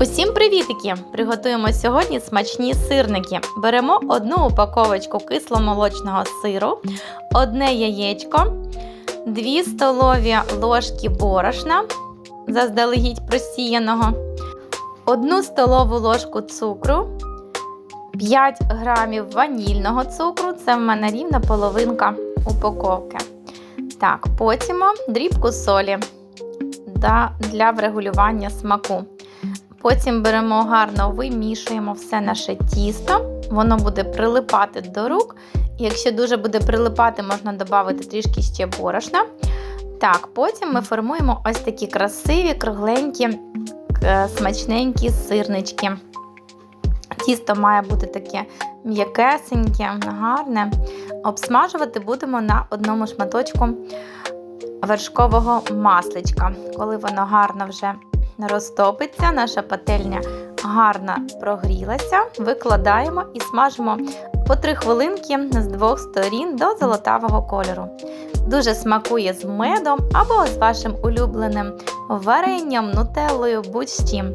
Усім привітики! Приготуємо сьогодні смачні сирники. Беремо одну упаковочку кисломолочного сиру, одне яєчко, 2 столові ложки борошна, заздалегідь просіяного, 1 столову ложку цукру, 5 грамів ванільного цукру, це в мене рівна половинка упаковки. Так, потім дрібку солі для врегулювання смаку. Потім беремо гарно, вимішуємо все наше тісто, воно буде прилипати до рук. Якщо дуже буде прилипати, можна додати трішки ще борошна. Так, потім ми формуємо ось такі красиві, кругленькі, е, смачненькі сирнички. Тісто має бути таке м'якесеньке, гарне. Обсмажувати будемо на одному шматочку вершкового масличка. Коли воно гарно вже розтопиться, наша пательня гарно прогрілася, викладаємо і смажимо по 3 хвилинки з двох сторін до золотавого кольору. Дуже смакує з медом або з вашим улюбленим варенням, нутеллою, будь-чим.